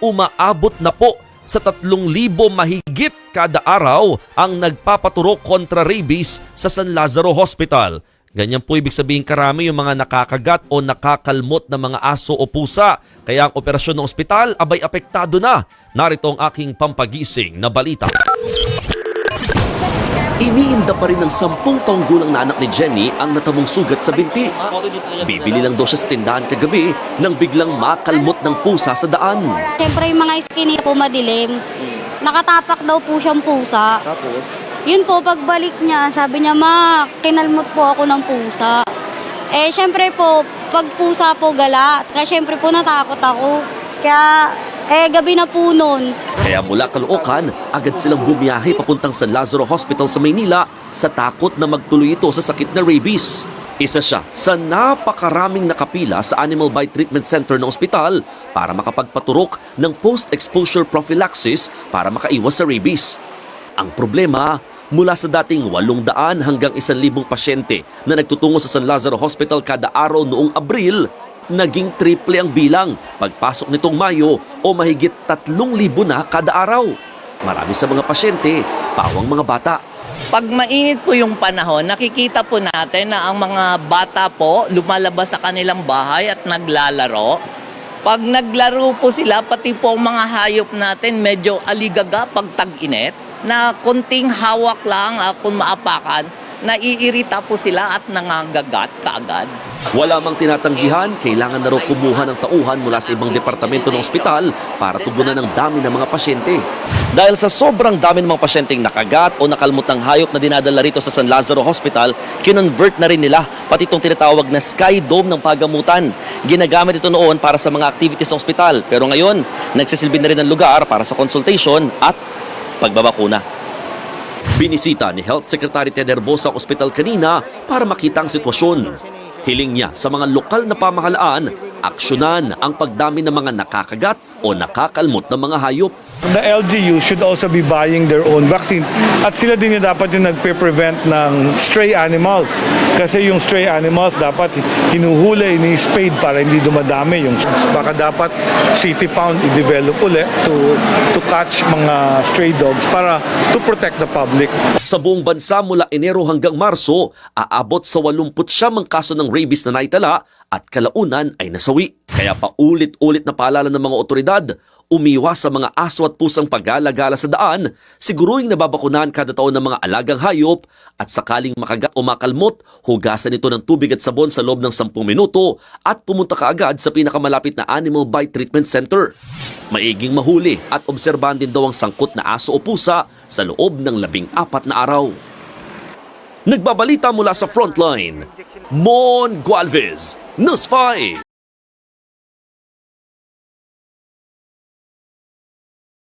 umaabot na po sa 3,000 mahigit kada araw ang nagpapaturok kontra rabies sa San Lazaro Hospital. Ganyan po ibig sabihin karami yung mga nakakagat o nakakalmot na mga aso o pusa. Kaya ang operasyon ng ospital abay apektado na. Narito ang aking pampagising na balita. Iniinda pa rin ng sampung taong gulang na anak ni Jenny ang natamong sugat sa binti. Bibili lang daw siya sa tindahan kagabi nang biglang makalmot ng pusa sa daan. Siyempre yung mga skinny po madilim. Nakatapak daw po siyang pusa. Tapos, Yun po, pagbalik niya, sabi niya, ma, kinalmot po ako ng pusa. Eh, siyempre po, pag pusa po gala, kaya siyempre po natakot ako. Kaya, eh, gabi na po noon. Kaya mula Caloocan, agad silang bumiyahe papuntang San Lazaro Hospital sa Maynila sa takot na magtuloy ito sa sakit na rabies. Isa siya sa napakaraming nakapila sa Animal Bite Treatment Center ng ospital para makapagpaturok ng post-exposure prophylaxis para makaiwas sa rabies. Ang problema, mula sa dating 800 hanggang 1,000 pasyente na nagtutungo sa San Lazaro Hospital kada araw noong Abril, naging triple ang bilang pagpasok nitong Mayo o mahigit 3,000 na kada araw. Marami sa mga pasyente, pawang mga bata. Pag mainit po yung panahon, nakikita po natin na ang mga bata po lumalabas sa kanilang bahay at naglalaro. Pag naglaro po sila, pati po ang mga hayop natin medyo aligaga pag tag-init na kunting hawak lang ah, kung maapakan, naiirita po sila at nangangagat kaagad. Wala mang tinatanggihan, kailangan na raw kumuha ng tauhan mula sa ibang departamento ng ospital para tugunan ng dami ng mga pasyente. Dahil sa sobrang dami ng mga pasyenteng nakagat o nakalmot ng hayop na dinadala rito sa San Lazaro Hospital, kinonvert na rin nila pati itong tinatawag na Sky Dome ng pagamutan. Ginagamit ito noon para sa mga activities sa ospital, pero ngayon, nagsisilbi na rin ng lugar para sa consultation at pagbabakuna. Binisita ni Health Secretary Ted Herbosa ang ospital kanina para makita ang sitwasyon. Hiling niya sa mga lokal na pamahalaan, aksyonan ang pagdami ng mga nakakagat o nakakalmot ng mga hayop. The LGU should also be buying their own vaccines at sila din yung dapat yung nagpe-prevent ng stray animals kasi yung stray animals dapat hinuhuli, ini-spade para hindi dumadami yung baka dapat city pound i-develop uli to to catch mga stray dogs para to protect the public. Sa buong bansa mula Enero hanggang Marso, aabot sa 89 kaso ng rabies na naitala at kalaunan ay nasawi. Kaya paulit-ulit na paalala ng mga otoridad, umiwas sa mga aso at pusang pagala-gala sa daan, siguruing nababakunahan kada taon ng mga alagang hayop at sakaling makagat o makalmot, hugasan ito ng tubig at sabon sa loob ng 10 minuto at pumunta ka agad sa pinakamalapit na Animal Bite Treatment Center. Maiging mahuli at obserbahan din daw ang sangkot na aso o pusa sa loob ng labing apat na araw. Nagbabalita mula sa frontline, Mon Gualvez, News 5.